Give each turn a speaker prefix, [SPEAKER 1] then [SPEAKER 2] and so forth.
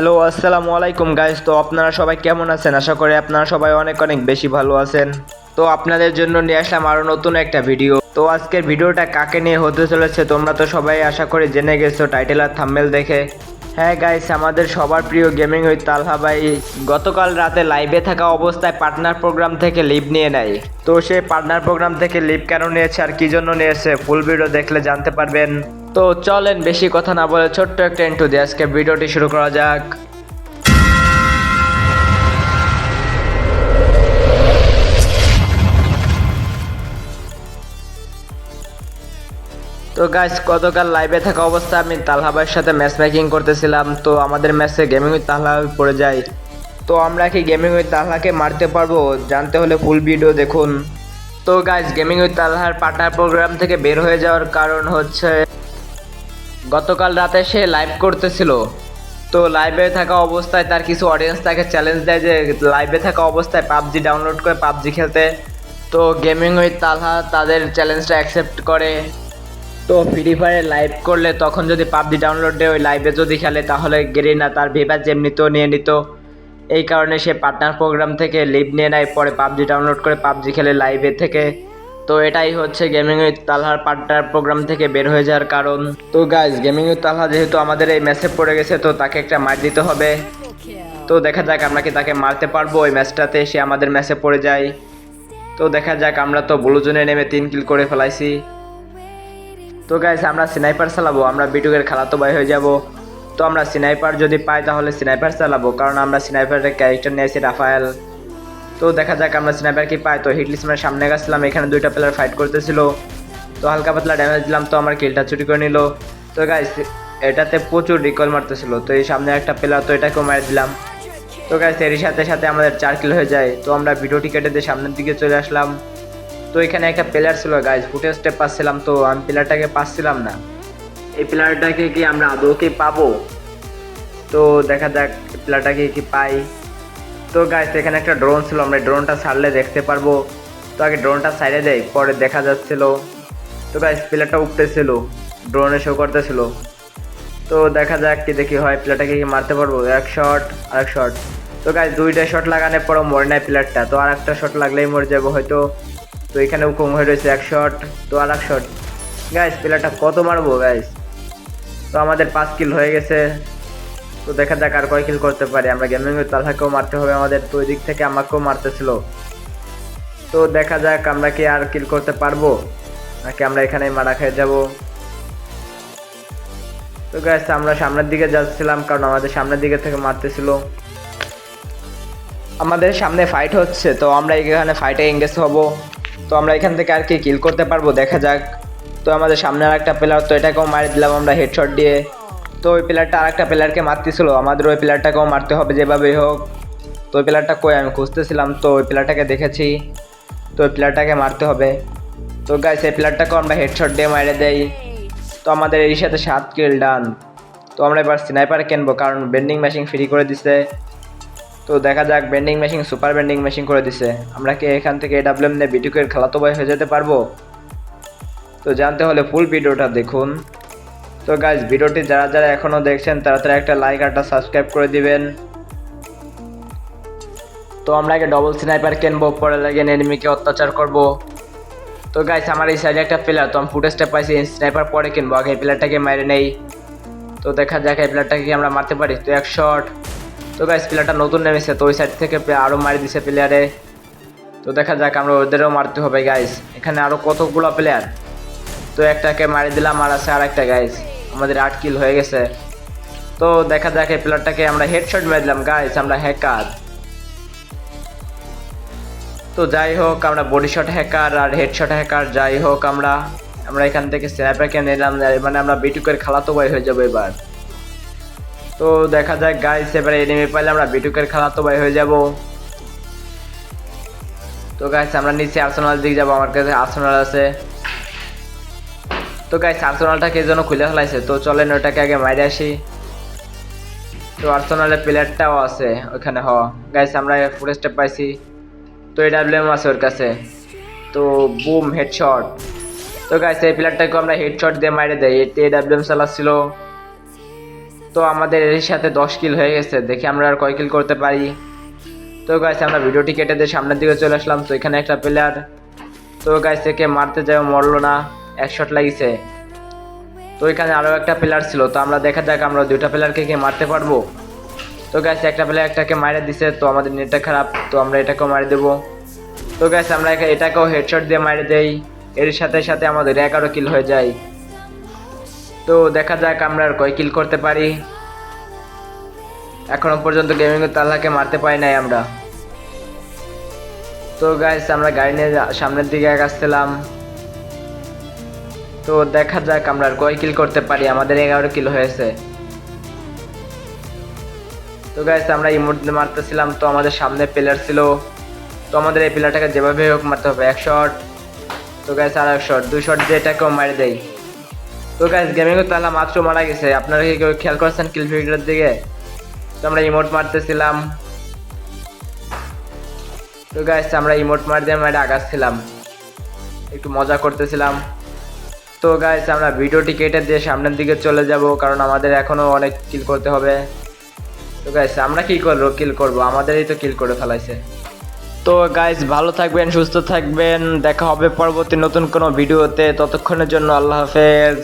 [SPEAKER 1] Hello আসসালামু আলাইকুম guys তো আপনারা সবাই কেমন আছেন? আশা করি আপনারা সবাই অনেক অনেক বেশি ভালো আছেন। তো আপনাদের জন্য নিয়ে আসলাম আরও নতুন একটা ভিডিও তো আজকের ভিডিওটা কাকে নিয়ে হতে চলেছে তোমরা তো সবাই আশা করি জেনে গেছো টাইটেল আর থাম্বেল দেখে। হ্যাঁ গাইস আমাদের সবার প্রিয় গেমিং ওই তালহা ভাই গতকাল রাতে লাইভে থাকা অবস্থায় পার্টনার প্রোগ্রাম থেকে লিভ নিয়ে নেয়। তো সে পার্টনার প্রোগ্রাম থেকে লিভ কেন নিয়েছে আর কি জন্য নিয়েছে ফুল ভিডিও দেখলে জানতে পারবেন। তো চলেন, বেশি কথা না বলে ছোট্ট একটা ইন্টু দিয়ে আজকে ভিডিওটি শুরু করা যাক। তো গাইস গতকাল লাইভে থাকা অবস্থায় আমি তালহা ভাইয়ের সাথে ম্যাচ মেকিং করতেছিলাম। তো আমাদের ম্যাচে গেমিং উইথ তালহা পড়ে যায়। তো আমরা কি গেমিং উইথ তালহাকে মারতে পারব? জানতে হলে ফুল ভিডিও দেখুন। তো গাইস গেমিং উইথ তালহার পার্টনার প্রোগ্রাম থেকে বের হয়ে যাওয়ার কারণ হচ্ছে, গতকাল রাতে সে লাইভ করতেছিল। তো লাইভে থাকা অবস্থায় তার কিছু অডিয়েন্স তাকে চ্যালেঞ্জ দেয় যে লাইভে থাকা অবস্থায় পাবজি ডাউনলোড করে পাবজি খেলতে। তো গেমিং উইথ তালহা তাদের চ্যালেঞ্জটা অ্যাকসেপ্ট করে। তো ফ্রি ফায়ারে লাইভ করলে তখন যদি পাবজি ডাউনলোড ওই লাইভে যদি খেলে, তাহলে গেরিনা তার ভিভার যেমনিতেও নিয়ে নিত। এই কারণে সে পার্টনার প্রোগ্রাম থেকে লিভ নিয়ে নেয়, পরে পাবজি ডাউনলোড করে পাবজি খেলে লাইভে থেকে। তো এটাই হচ্ছে গেমিং উইথ তালহার পার্টনার প্রোগ্রাম থেকে বের হয়ে যাওয়ার কারণ। তো গাইজ গেমিং উইথ তালহা যেহেতু আমাদের এই ম্যাচে পড়ে গেছে, তো তাকে একটা মার দিতে হবে। তো দেখা যাক আমরা কি তাকে মারতে পারব, ওই ম্যাচটাতে সে আমাদের ম্যাচে পড়ে যায়। তো দেখা যাক, আমরা তো ব্লু জোনে নেমে তিন কিল করে ফেলাইছি। তো গাইস আমরা স্নাইপার চালাবো, আমরা বিটুকের খালাতো ভাই হয়ে যাব। তো আমরা স্নাইপার যদি পাই তাহলে স্নাইপার চালাবো, কারণ আমরা স্নাইপারের ক্যারেক্টার নিয়েছি রাফায়েল। তো দেখা যাক আমরা স্নাইপার কি পাই। তো হিটলিস মানে সামনে গেছিলাম, এখানে দুইটা প্লেয়ার ফাইট করতেছিল। তো হালকা পাতলা ড্যামেজ দিলাম, তো আমার কিলটা চুরি করে নিল। তো গাইস এটাতে প্রচুর রিকল মারতেছিল। তো এই সামনে একটা প্লেয়ার তো এটাকেও মারি দিলাম। তো গাইস এরই সাথে সাথে আমাদের চার কিল হয়ে যায়। তো আমরা ভিডিওটি কেটে দিয়ে সামনের দিকে চলে আসলাম। তো এখানে একটা প্লেয়ার ছিল গাইজ ফুটেজ স্টেপ পাচ্ছিলাম তো আমি প্লেয়ারটাকে পাচ্ছিলাম না। এই প্লেয়ারটাকে কি আমরা আদৌ কি পাবো? তো দেখা যাক প্লেয়ারটাকে কি পাই। তো গাইজ এখানে একটা ড্রোন ছিল, আমরা ড্রোনটা ছাড়লে দেখতে পারব। তো আগে ড্রোনটা সাইডে দেয় পরে দেখা যাচ্ছিল। তো গাইজ প্লেয়ারটা উঠতেছিল ড্রোনে শো করতেছিল। তো দেখা যাক কি দেখি হয় প্লেয়ারটাকে কি মারতে পারব? এক শট আর এক শট তো গাইজ দুইটা শট লাগানোর পরও মরে নেয় প্লেয়ারটা তো আর একটা শট লাগলেই মরে যাব হয়তো। তো এখানে উকুম হয়ে রয়েছে এক শট তো আর এক শট গাইস প্লেয়ারটা কত মারবো গাইস তো আমাদের পাঁচ কিল হয়ে গেছে। তো দেখা যাক আর কয় কিল করতে পারি। আমরা গেমিং তালহাকেও মারতে হবে আমাদের, তো ওই দিক থেকে আমাকেও মারতেছিল। তো দেখা যাক আমরা কি আর কিল করতে পারব, নাকি আমরা এখানে মারা খেয়ে যাব। তো গাইস আমরা সামনের দিকে যাচ্ছিলাম, কারণ আমাদের সামনের দিকে থেকে মারতেছিল। আমাদের সামনে ফাইট হচ্ছে, তো আমরা এখানে ফাইটে এঙ্গেজ হব। তো আমরা এখান থেকে আর কি কিল করতে পারব, দেখা যাক। তো আমাদের সামনে আর একটা প্লেয়ার তো এটাকেও মারি দিলাম আমরা হেডশট দিয়ে। তো ওই প্লেয়ারটা আর একটা প্লেয়ারকে মারতেছিল, আমাদের ওই প্লেয়ারটাকেও মারতে হবে যেভাবেই হোক। তো ওই প্লেয়ারটা কই? আমি খুঁজতেছিলাম, তো ওই প্লেয়ারটাকে দেখেছি। তো ওই প্লেয়ারটাকে মারতে হবে। তো গাইস এই প্লেয়ারটাকেও আমরা হেডশট দিয়ে মারে দেই। তো আমাদের এই সাথে সাত কিল ডান তো আমরা এবার স্নাইপার কিনবো কারণ বেন্ডিং মেশিন ফ্রি করে দিছে। তো দেখা যাক bending machine super bending machine করে দিছে। আমরা কি এখান থেকে এডাব্লিউএম নিয়ে বিটুকের খেলাতো ভাই হয়ে যেতে পারব? তো জানতে হলে ফুল ভিডিওটা দেখুন। তো গাইজ ভিডিওটি যারা যারা এখনও দেখছেন, তারা তারা একটা লাইক আর একটা সাবস্ক্রাইব করে দিবেন। তো আমরা আগে ডবল স্নাইপার কিনবো, পরে লাগে এনিমিকে অত্যাচার করব। তো গাইস আমার এই সাইডে একটা প্লেয়ার তো আমি ফুটেজটা পাইছি স্নাইপার পরে কিনবো। আগে এই প্লেয়ারটাকে মেরে নেই। তো দেখা যাক, এই প্লেয়ারটাকে আমরা মারতে পারি? তো এক শট তো গাইস প্লেয়ারটা নতুন নেমেছে, তো ওই সাইড থেকে আরও মারি দিছে প্লেয়ারে তো দেখা যাক, আমরা ওদেরও মারতে হবে গাইস এখানে আরও কতগুলো প্লেয়ার তো একটাকে মারি দিলাম, আর আছে আর একটা গাইস আমাদের আট কিল হয়ে গেছে। তো দেখা যাক এই প্লেয়ারটাকে আমরা হেডশট মেরে দিলাম গাইস আমরা হ্যাকার তো যাই হোক, আমরা বডি শট হ্যাকার আর হেডশট হ্যাকার যাই হোক আমরা। আমরা এখান থেকে স্ন্যাপারকে নিলাম মানে আমরা বিটুকের খালাতো ভাই হয়ে যাব এবার। তো দেখা যাক গাইস এবারে এনিমি পাইলে আমরা বিটুকের খেলা তো ভাই হয়ে যাব। তো গাইস আমরা নিচে আর্সেনাল দিকে যাব, আমার কাছে আর্সেনাল আছে। তো গাইস আর্সেনালটাকে এই জন্য খুলে ফেলাইছে? তো চলেন ওটাকে আগে মাইরে আসি। তো আর্সেনালের প্লেয়ারটাও আছে ওখানে, হ। গাইস আমরা ফুটেজটা পাইছি। তো এডাব্লিউএম আছে ওর কাছে। তো বুম হেডশট তো গাইস এই প্লেয়ারটাকে আমরা হেডশট দিয়ে মাইরে দেই। এডাব্লিউএম চালাচ্ছিল। তো আমাদের এর সাথে দশ কিল হয়ে গেছে। দেখি আমরা আর কয় কিল করতে পারি। তো গাইছে আমরা ভিডিওটি কেটে দিয়ে সামনের দিকে চলে আসলাম। তো এখানে একটা প্লেয়ার তো গাইছে একে মারতে যাও, মরলো না। এক শট লাগিছে তো এখানে আরও একটা প্লেয়ার ছিল। তো আমরা দেখা যাক আমরা দুইটা প্লেয়ারকে কি মারতে পারব। তো গাইছে একটা প্লেয়ার একটাকে মারে দিছে, তো আমাদের নেটটা খারাপ। তো আমরা এটাকেও মারে দেবো। তো গাইছে আমরা এটাকেও হেডশট দিয়ে মারে দেই। এর সাথে সাথে আমাদের এগারো কিল হয়ে যায়। তো দেখা যাক আমরা আর কয় কিল করতে পারি। এখনও পর্যন্ত গেমিং তাল্লাকে মারতে পারি নাই আমরা। তো গাইস আমরা গাড়ি নিয়ে সামনের দিকে আগাচ্ছিলাম। তো দেখা যাক আমরা আর কয় কিল করতে পারি। আমাদের এগারো কিল হয়েছে। তো গাইস আমরা ইমোট মারতেছিলাম তো আমাদের সামনে প্লেয়ার ছিল। তো আমাদের এই প্লেয়ারটাকে যেভাবে হোক মারতে হবে, এক শট তো গাইস আর এক শট দুই শট দিয়ে এটাকেও মারি দেয় তো গাইস গেমিং তাহলে মাত্র মারা গেছে। আপনারা কি কেউ খেয়াল করছেন কিল ফিগারের দিকে? তো আমরা ইমোট মারতেছিলাম। তো গাইস আমরা ইমোট মার দিয়ে মারে আগাচ্ছিলাম একটু মজা করতেছিলাম। তো গাইস আমরা ভিডিওটি কেটে দিয়ে সামনের দিকে চলে যাব, কারণ আমাদের এখনও অনেক কিল করতে হবে। তো গাইস আমরা কি করব? কিল করব? আমাদেরই তো কিল করে ফেলাইছে। তো গাইস ভালো থাকবেন, সুস্থ থাকবেন। দেখা হবে পরবর্তী নতুন কোনো ভিডিওতে। ততক্ষণের জন্য আল্লাহ হাফেজ।